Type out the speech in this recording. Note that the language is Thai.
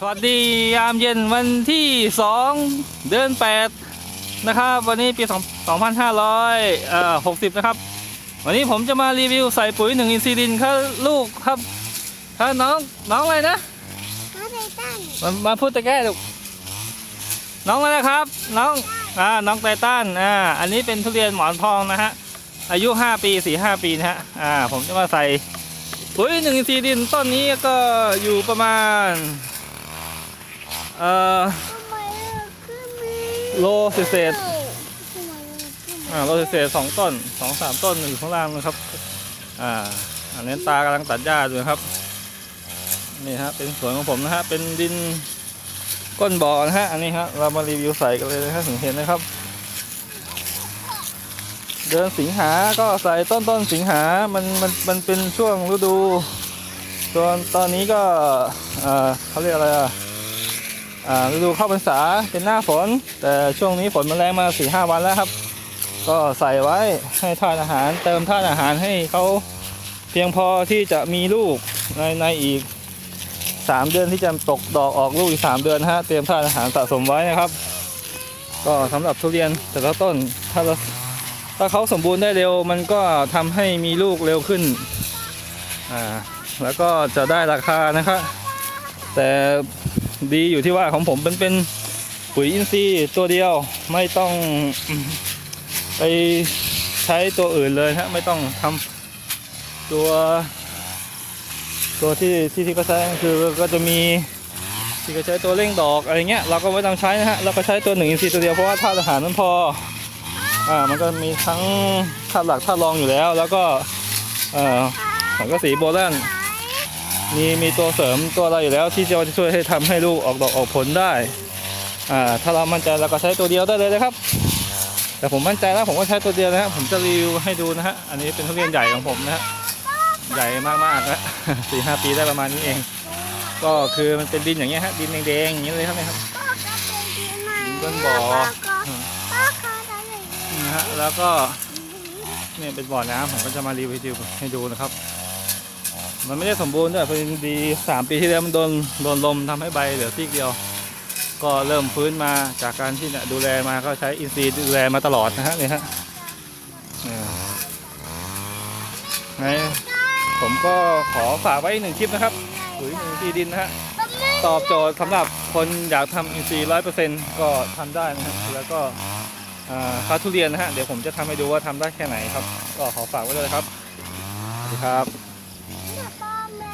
สวัสดียามเย็นวันที่สองเดือนแปดนะครับ วันนี้ปี 2 2500เอ่อ60 นะครับ วันนี้ผมจะมารีวิวใส่ปุ๋ยหนึ่งอินซีดินครับลูกครับครับน้องน้องอะไรนะมาไททันมามาพูดตะแก้ลูกน้องอะไรนะครับ น้องอ่าน้องไตตันอ่าอันนี้เป็นทุเรียนหมอนทองนะฮะอายุ 5 ปี 4 5 ปีนะฮะอ่าผมจะมาใส่ปุ๋ยหนึ่งอินซีดินต้นนี้ก็อยู่ประมาณ เอ่อทำไมอะขึ้นมีโลเศษทำไมอะขึ้นมีอ่าโลเศษสองต้นสองสามต้นอยู่ข้างล่างนะครับ อ่าอันนี้ตากำลังตัดหญ้าอยู่นะครับ นี่ฮะเป็นสวนของผมนะฮะเป็นดินก้นบ่อนะฮะอันนี้ฮะเรามารีวิวใส่กันเลยนะฮะถึงเห็นนะครับ เดือนสิงหาก็ใส่ต้นต้นสิงหามันมันมันเป็นช่วงฤดูส่วนตอนนี้ก็เอ่อเขาเรียกอะไรอะอ่า ฤดูเข้าพรรษาเป็นหน้าฝน แต่ช่วงนี้ฝนมันแรงมาสี่ห้าวันแล้วครับ ก็ใส่ไว้ให้ทานอาหาร เติมทานอาหารให้เขาเพียงพอที่จะมีลูกในในอีกสามเดือนที่จะตกดอกออกลูกอีกสามเดือนฮะเตรียมทานอาหารสะสมไว้นะครับ ก็สำหรับทุเรียนแต่ละต้นถ้าเราถ้าเขาสมบูรณ์ได้เร็ว มันก็ทำให้มีลูกเร็วขึ้นอ่าแล้วก็จะได้ราคานะครับแต่ ดีอยู่ที่ว่าของผมเป็นเป็นปุ๋ยอินทรีย์ตัวเดียวไม่ต้องไปใช้ตัวอื่นเลยฮะไม่ต้องทำตัว ตัวที่ที่ที่เขาใช้คือก็จะมีที่เขาใช้ตัวเร่งดอกอะไรเงี้ยเราก็ไม่ต้องใช้นะฮะเราก็ใช้ตัวหนึ่งอินทรีย์ตัวเดียวเพราะว่าธาตุอาหารมันพออ่ามันก็มีทั้งธาตุหลักธาตุรองอยู่แล้ว แล้วก็เอ่อสังกะสีโบราณ มีมีตัวเสริมตัวอะไรอยู่แล้วที่จะช่วยให้ทำให้ลูกออกดอกออกผลได้อ่าถ้าเรามั่นใจเราก็ใช้ตัวเดียวได้เลยนะครับ แต่ผมมั่นใจแล้วผมก็ใช้ตัวเดียวนะฮะผมจะรีวิวให้ดูนะฮะอันนี้เป็นทุเรียนใหญ่ของผมนะฮะใหญ่มากๆนะสี่ห้าปีได้ประมาณนี้เอง ก็คือมันเป็นดินอย่างเงี้ยฮะดินแดงๆอย่างเงี้ยเลยครับเนี่ยครับพ่อก็เป็นที่ไหนดินก้นบ่อพ่อก็พ่อก็ทำอย่างนี้นะฮะแล้วก็เนี่ยเป็นบ่อน้ำผมก็จะมารีวิวให้ดูนะครับ มันไม่ได้สมบูรณ์ด้วยพอดีสามปีที่แล้วมันโดนโดนลมทำให้ใบเหลือซีกเดียว ก็เริ่มฟื้นมาจากการที่เนี่ยดูแลมาก็ใช้อินทรีย์ดูแลมาตลอดนะฮะนี่ฮะนี่ยไงผมก็ขอฝากไว้หนึ่งคลิปนะครับปุ๋ยหนึ่งทีดินนะฮะตอบโจทย์สำหรับคนอยากทำอินทรีย์ร้อยเปอร์เซ็นต์ก็ทำได้นะฮะแล้วก็อ่าคาทุเรียนนะฮะเดี๋ยวผมจะทำให้ดูว่าทำได้แค่ไหนครับ ก็ขอฝากไว้เลยครับสวัสดีครับ